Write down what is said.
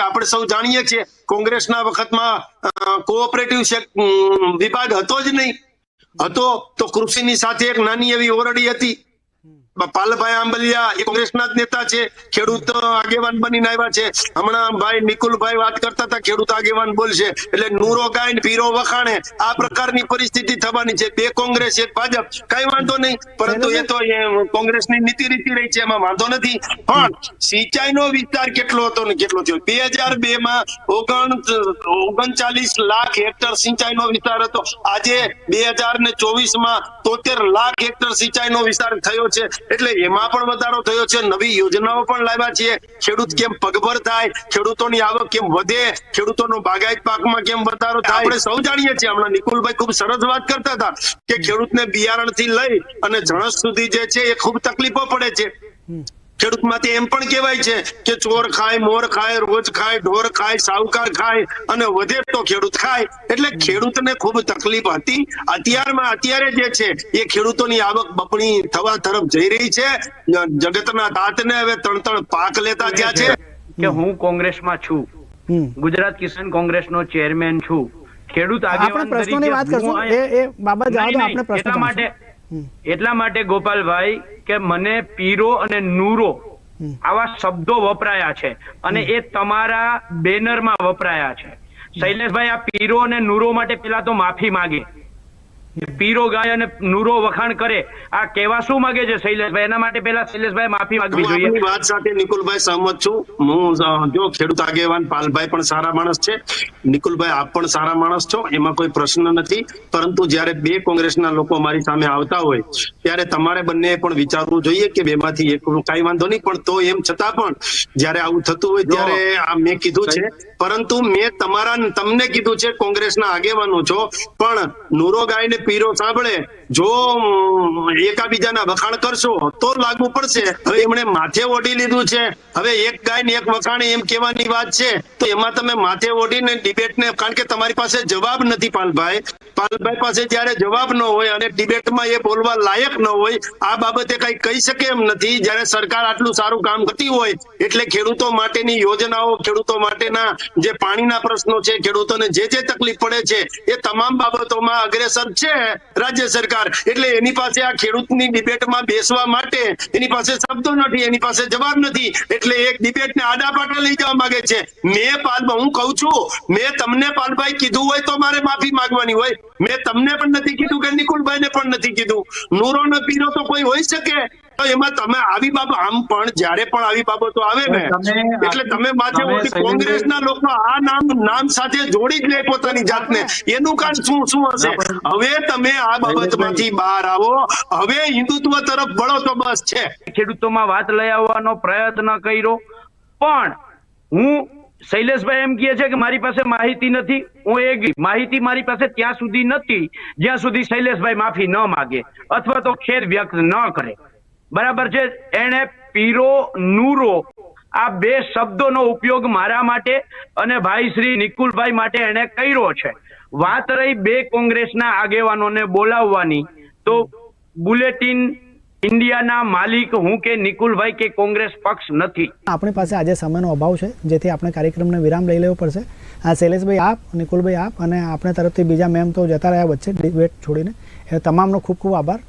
આપણે સૌ જાણીએ છીએ, કોંગ્રેસના વખતમાં કોઓપરેટિવ વિભાગ હતો જ નહીં. હતો તો કૃષિની સાથે એક નાની એવી ઓરડી હતી. પાલભાઈ આંબલિયા એ કોંગ્રેસના જ નેતા છે. ખેડૂત આગેવાન બનીને આવ્યા છે. હમણાં ભાઈ નિકુલભાઈ વાત કરતા હતા, ખેડૂત આગેવાન બોલશે. એટલે નૂરો ગાય પીરો વખાણે આ પ્રકારની પરિસ્થિતિ થવાની છે. બે કોંગ્રેસ, એક ભાજપ. કઈ વાંધો નહીં. પરંતુ એ તો કોંગ્રેસની નીતિ રીતિ રહી છે, એમાં વાંધો નથી. પણ સિંચાઈનો વિસ્તાર કેટલો હતો ને કેટલો થયો? બે હજાર બે માં ઓગણ, ઓગણચાલીસ લાખ હેક્ટર સિંચાઈનો વિસ્તાર હતો. આજે બે હજાર ને ચોવીસમાં તોતેર લાખ હેક્ટર સિંચાઈનો વિસ્તાર થયો છે. એટલે એમાં પણ વધારો થયો છે. નવી યોજનાઓ પણ લાવ્યા છીએ. ખેડૂત કેમ પગભર થાય? ખેડૂતોની આવક કેમ વધે? ખેડૂતોનો બાગાયત પાકમાં કેમ વધારો થાય? આપણે સૌ જાણીએ છીએ. હમણાં નિકુલભાઈ ખૂબ સરસ વાત કરતા હતા કે ખેડૂતને બિયારણથી લઈ અને જણસ સુધી જે છે એ ખૂબ તકલીફો પડે છે. ખેડૂત માટે એમ પણ કહેવાય છે કે ચોર ખાય મોર ખાય રોજ ખાય ઢોર ખાય સાવકાર ખાય અને વધે તો ખેડૂત ખાય. એટલે ખેડૂતને ખૂબ તકલીફ હતી. અત્યારમાં અત્યારે જે છે એ ખેડૂતોની આવક બપણી થવા તરફ જઈ રહી છે. જગતના દાંતને હવે ત્રણ ત્રણ પાક લેતા થયા છે કે હું કોંગ્રેસમાં છું. ગુજરાત કિસાન કોંગ્રેસનો ચેરમેન છું. ખેડૂત આગેવાન પ્રશ્નોની વાત કરશું. એ એ બાબત જવા આપણે પ્રશ્ન એટલા માટે એટલા માટે ગોપાલભાઈ કે મને પીરો અને નૂરો આવા શબ્દો વપરાયા છે અને એ તમારા બેનરમાં વપરાયા છે. શૈલેષભાઈ આ પીરો અને નૂરો માટે પેલા તો માફી માગે. પીરો ગાય અને નૂરો વખાણ કરે. આ કેવા શું માંગે છે શૈલેષભાઈ. એના માટે પેલા શૈલેષભાઈ માફી માંગવી જોઈએ. વાત સાથે નિકુલભાઈ સહમત છું. હું જો ખેડૂત આગેવાન પાલભાઈ પણ સારા માણસ છે. નિકુલભાઈ આપ પણ સારા માણસ છો. એમાં કોઈ પ્રશ્ન નથી. પરંતુ જ્યારે બે કોંગ્રેસના લોકો મારી સામે આવતા હોય ત્યારે તમારે બંને પણ વિચારવું જોઈએ કે બેમાંથી એક કાંઈ વાંધો નહીં. પણ તો એમ છતાં પણ જ્યારે આવું થતું હોય ત્યારે આ મેં કીધું છે. પરંતુ મેં તમારા તમને કીધું છે કોંગ્રેસના આગેવાનો છો. પણ નૂરો ગાય ને પીરો સાંભળે, જો એકાબીજાના વખાણ કરશો, તો લાગુ પડશે. હવે એમણે માથે ઓઢી લીધું છે. હવે એક ગાય ને એક વખાણ એમ કહેવાની વાત છે. તો એમાં તમે માથે ઓઢીને ડિબેટ ને, કારણ કે તમારી પાસે જવાબ નથી પાલભાઈ. પાલભાઈ પાસે જયારે જવાબ ન હોય અને ડિબેટમાં એ બોલવા લાયક ન હોય, આ બાબતે કઈ કહી શકે એમ નથી. જયારે સરકાર આટલું સારું કામ કરતી હોય, એટલે ખેડૂતો માટેની યોજનાઓ, ખેડૂતો માટેના જે પાણીના પ્રશ્નો છે, ખેડૂતોને જે જે તકલીફ પડે છે, એ તમામ બાબતોમાં અગ્રેસર છે રાજ્ય સરકાર. એટલે એની પાસે આ ખેડૂતની ડિબેટમાં બેસવા માટે એની પાસે શબ્દો નથી, એની પાસે જવાબ નથી. એટલે એક ડિબેટને આડા પાટા લઈ જવા માંગે છે. મેં પાલ હું કહું છું, મેં તમને પાલભાઈ કીધું હોય તો મારે માફી માંગવાની હોય. મેં તમને પણ નથી કીધું કે નિકુલભાઈને પણ નથી કીધું. નૂરો ને પીરો તો કોઈ હોઈ શકે. તો એમાં તમે આવી બાબત આમ પણ જ્યારે પણ આવી બાબતો આવે ને એટલે તમે માથે કોંગ્રેસના લોકો આ નામ નામ સાથે જોડી જ લે પોતાની જાતને. એનું કારણ શું શું હશે? હવે તમે આ બાબતમાંથી બહાર આવો. હવે હિન્દુત્વ તરફ વળો તો બસ છે. ખેડૂતોમાં વાત લઈ આવવાનો પ્રયત્ન કર્યો. પણ હું શૈલેષભાઈ એમ કહે છે કે મારી પાસે માહિતી નથી. હું એ માહિતી મારી પાસે ત્યાં સુધી નથી, જ્યાં સુધી શૈલેષભાઈ માફી ન માગે અથવા તો ખેર વ્યક્ત ન કરે. બરાબર છે? એણે પીરો, નૂરો આ બે શબ્દોનો ઉપયોગ મારા માટે અને ભાઈ શ્રી નિકુલભાઈ માટે એણે કર્યો છે. વાત રહી બે કોંગ્રેસના આગેવાનોને બોલાવવાની, તો બુલેટિન ઇન્ડિયાના માલિક હું કે નિકુલભાઈ કે કોંગ્રેસ પક્ષ નથી. આપણી પાસે આજે સમયનો અભાવ છે, જેથી આપણે કાર્યક્રમને વિરામ લઈ લેવો પડશે. આ શૈલેષભાઈ આપ, નિકુલભાઈ આપ અને આપણે તરફથી બીજા મેમ તો જતા રહ્યા વચ્ચે ડિબેટ છોડીને. એ તમામનો ખૂબ ખૂબ આભાર.